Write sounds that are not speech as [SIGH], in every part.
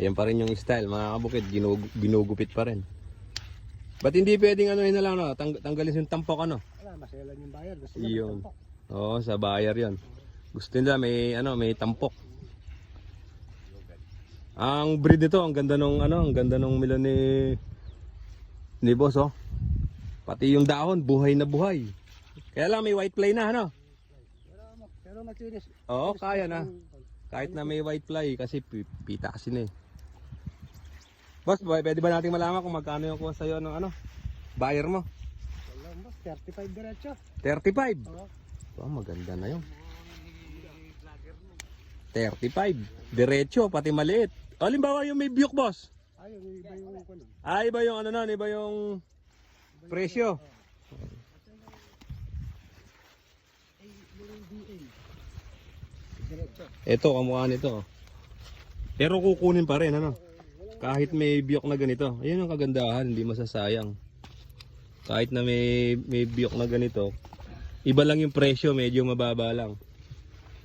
Ayan pa rin yung style, mga kabukid, ginug- ginugupit pa rin. Ba't hindi pwedeng ano yun na lang, no? Tang- tanggalin yung tampok, ano? Wala, maselan yung bayar. Gusto nila Yun. Oo, sa bayar yon. Gusto nila may, ano, may tampok. Ang breed nito, ang ganda nung, ano, ang ganda nung milon ni, ni boss, oh. Pati yung dahon, buhay na buhay. Kaya lang may white fly na, ano? Pero, pero makinis. Oo, kaya na. Kahit na may white fly kasi pi- pita kasi na eh. Boss, boy, pwede ba nating malaman kung magkano yung kuha sa'yo ng ano? Buyer mo? Wala, boss. 35 diretso. 35. Oo. Oh, maganda na yun. 35. Diretso, pati maliit. O, Halimbawa yung may biyok, boss. Ay, yung iba yung kuno. Ah, iba yung ano nun, iba yung presyo. Ito, kamukha nito. Pero kukunin pa rin, ano? Kahit may biyok na ganito. Ayun ang kagandahan, hindi masasayang. Kahit na may, may biyok na ganito, iba lang yung presyo, medyo mababa lang.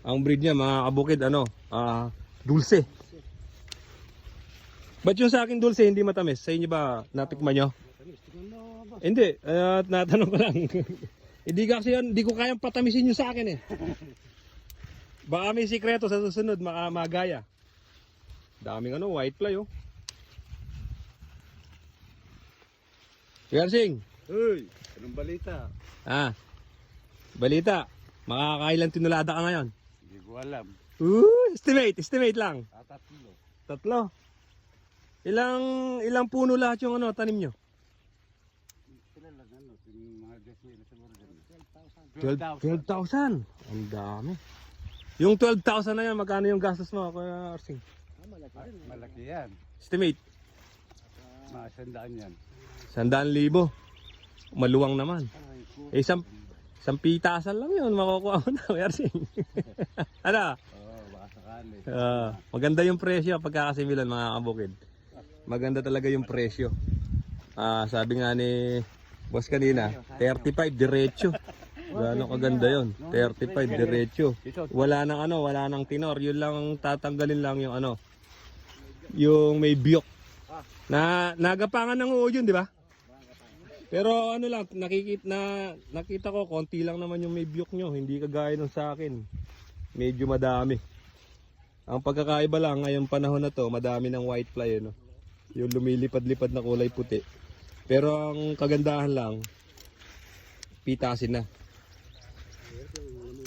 Ang breed niya, mga kabukid, ano, ah, dulce. Ba't yung sa akin dulce, hindi matamis? Sa inyo ba, natikman nyo? Hindi, uh, natanong ko lang. [LAUGHS] hindi kasi yun, hindi ko kayang patamisin yung sa akin eh. Baka may sikreto sa susunod, maka magaya. Daming ano, white fly oh. Yersing, Uy, anong balita? ah, balita, makakailan tinulada ka ngayon? Hindi ko alam. Uh, estimate, estimate lang. Tatatlo. Tatlo. Ilang, ilang puno lahat yung ano, tanim nyo? Sila lang ano, yung mga desi na siguro dyan. 12,000. Ang dami. Yung 12,000 na yan, magkano yung gastos mo, Kuya Arsing? Ah, malaki. Malaki yan. Estimate, Mga sandaan yan. sandaan libo. Maluwang naman. Eh, isang, isang pitasan lang yun, makukuha mo na, [LAUGHS] Kuya Arsing. ano? Oo, baka sakali. Ah, maganda yung presyo pagkakasimilan mga kabukid. Maganda talaga yung presyo. Ah, sabi nga ni boss kanina, 35 diretso. Gano'ng kaganda yon 35 diretso. Wala nang ano, wala nang tinor. Yun lang ang tatanggalin lang yung ano, yung may biyok. Na nagapangan ng uod yun, di ba? Pero ano lang, nakikita na nakita ko konti lang naman yung may biyok nyo, hindi kagaya nung sa akin. Medyo madami. Ang pagkakaiba lang ngayong panahon na to, madami ng white fly ano. Yung lumilipad-lipad na kulay puti. Pero ang kagandahan lang, pitasin na.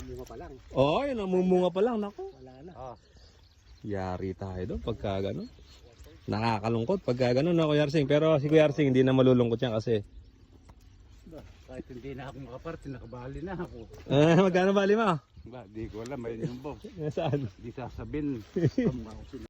Namumunga pa lang. Oo, yun, namumunga pa lang. Naku, Wala na. Ah. yari tayo doon pagka gano'n. Nakakalungkot pagka gano'n na Kuya Arsing. Pero si Kuya Arsing hindi na malulungkot yan kasi. Kahit hindi na ako makaparte, nakabali na ako. Eh, magkano bali mo? Ba, di ko alam, ayun yung boss. [LAUGHS] Saan? Di sasabihin. Ako [LAUGHS]